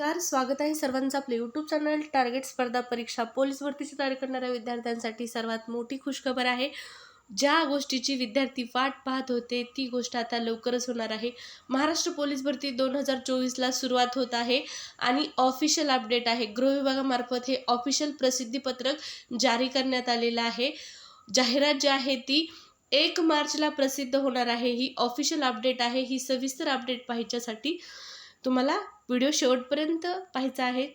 नमस्कार स्वागत आहे सर्वांचं आपलं यूट्यूब चॅनल टार्गेट स्पर्धा परीक्षा. पोलीस भरतीची तयारी करणाऱ्या विद्यार्थ्यांसाठी सर्वात मोठी खुशखबर आहे. ज्या गोष्टीची विद्यार्थी वाट पाहत होते ती गोष्ट आता लवकरच होणार आहे. महाराष्ट्र पोलीस भरती दोन हजार चोवीसला सुरुवात होत आहे आणि ऑफिशियल अपडेट आहे. गृह विभागामार्फत हे ऑफिशियल प्रसिद्धीपत्रक जारी करण्यात आलेलं आहे. जाहिरात जी आहे ती एक मार्चला प्रसिद्ध होणार आहे. ही ऑफिशियल अपडेट आहे. ही सविस्तर अपडेट पाहिजेसाठी तुम्हाला व्हिडिओ शेवटपर्यंत पाहायचा आहे.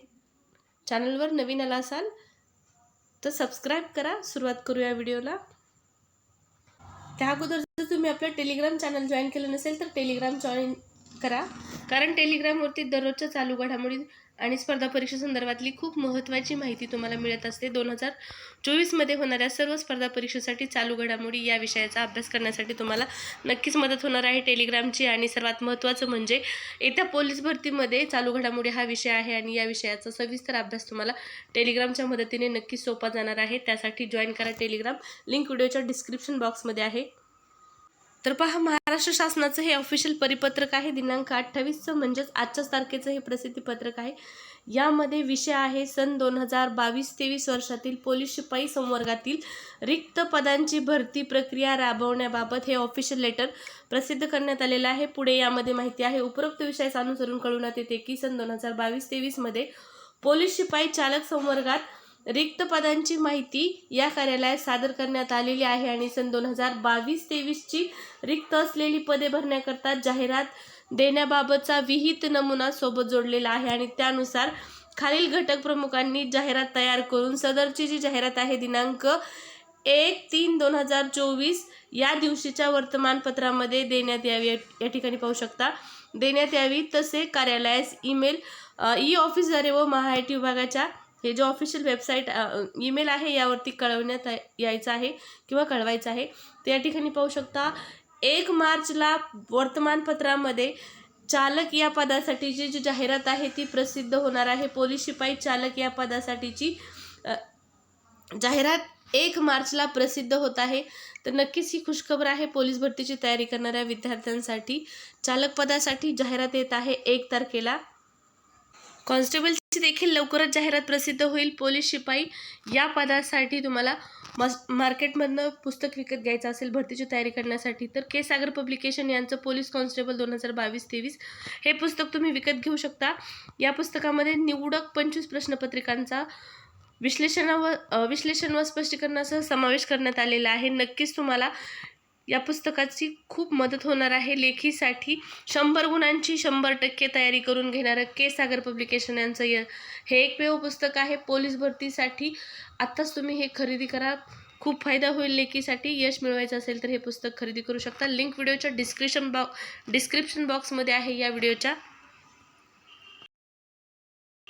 चॅनलवर नवीन आला असाल तर सबस्क्राईब करा. सुरुवात करूया व्हिडिओला. त्या अगोदर जर तुम्ही आपलं टेलिग्राम चॅनल जॉईन केलं नसेल तर टेलिग्राम जॉईन करा. कारण टेलिग्रामवरती दररोजच्या चालू घडामोडी आणि स्पर्धा परीक्षा संदर्भातली खूप महत्त्वाची माहिती तुम्हाला मिळत असते. दोन हजार चोवीसमध्ये होणाऱ्या सर्व स्पर्धा परीक्षेसाठी चालू घडामोडी या विषयाचा अभ्यास करण्यासाठी तुम्हाला नक्कीच मदत होणार आहे. टेलिग्रामची आणि सर्वात महत्त्वाचं म्हणजे येत्या पोलीस भरतीमध्ये चालू घडामोडी हा विषय आहे आणि या विषयाचा सविस्तर अभ्यास तुम्हाला टेलिग्रामच्या मदतीने नक्कीच सोपा जाणार आहे. त्यासाठी जॉईन करा टेलिग्राम. लिंक व्हिडिओच्या डिस्क्रिप्शन बॉक्समध्ये आहे. तर पहा महाराष्ट्र शासनाचं हे ऑफिशियल परिपत्रक आहे. दिनांक अठ्ठावीसचं म्हणजेच आजच्याच तारखेचं हे प्रसिद्धीपत्रक आहे. यामध्ये विषय आहे सन दोन हजार बावीस तेवीस वर्षातील पोलीस शिपाई संवर्गातील रिक्त पदांची भरती प्रक्रिया राबवण्याबाबत हे ऑफिशियल लेटर प्रसिद्ध करण्यात आलेलं आहे. पुढे यामध्ये माहिती आहे उपरोक्त विषयास अनुसरून कळवण्यात येते की सन दोन हजार बावीस तेवीसमध्ये पोलीस शिपाई चालक संवर्गात रिक्त पदांची माहिती या कार्यालयात सादर करण्यात आलेली आहे आणि सन दोन हजार बावीस तेवीसची रिक्त असलेली पदे भरण्याकरता जाहिरात देण्याबाबतचा विहित नमुना सोबत जोडलेला आहे आणि त्यानुसार खालील घटक प्रमुखांनी जाहिरात तयार करून सदरची जी जाहिरात आहे दिनांक एक तीन दोन हजार चोवीस या दिवशीच्या वर्तमानपत्रामध्ये देण्यात यावी. या ठिकाणी पाहू शकता देण्यात यावी तसे कार्यालयास ईमेल ई ऑफिसद्वारे व महाआयटी विभागाच्या हे जे ऑफिशियल वेबसाईट ईमेल आहे यावरती कळवण्यात यायचं आहे किंवा कळवायचं आहे. ते या ठिकाणी पाहू शकता एक मार्चला वर्तमानपत्रामध्ये चालक या पदासाठीची जी जाहिरात आहे ती प्रसिद्ध होणार आहे. पोलीस शिपाई चालक या पदासाठीची जाहिरात एक मार्चला प्रसिद्ध होत आहे. तर नक्कीच ही खुशखबर आहे. पोलीस भरतीची तयारी करणाऱ्या विद्यार्थ्यांसाठी चालक पदासाठी जाहिरात येत आहे एक तारखेला. कॉन्स्टेबलची देखील लवकरच जाहिरात प्रसिद्ध होईल. पोलीस शिपाई या पदासाठी तुम्हाला मस मार्केटमधनं पुस्तक विकत घ्यायचं असेल भरतीची तयारी करण्यासाठी तर के. सागर पब्लिकेशन यांचं पोलीस कॉन्स्टेबल दोन हजार बावीस तेवीस हे पुस्तक तुम्ही विकत घेऊ शकता. या पुस्तकामध्ये निवडक पंचवीस प्रश्नपत्रिकांचा विश्लेषणा व विश्लेषण व स्पष्टीकरणासह समावेश करण्यात आलेला आहे. नक्कीच तुम्हाला या पुस्तकाची खूप मदत होणार आहे. लेखीसाठी शंभर गुणांची शंभर टक्के तयारी करून घेणारं के सागर पब्लिकेशन यांचं य हे एकमेव पुस्तक आहे. पोलीस भरतीसाठी आत्ताच तुम्ही हे खरेदी करा. खूप फायदा होईल लेखीसाठी. यश मिळवायचं असेल तर हे पुस्तक खरेदी करू शकता. लिंक व्हिडिओच्या डिस्क्रिप्शन बॉ डिस्क्रिप्शन बॉक्समध्ये आहे या व्हिडिओच्या.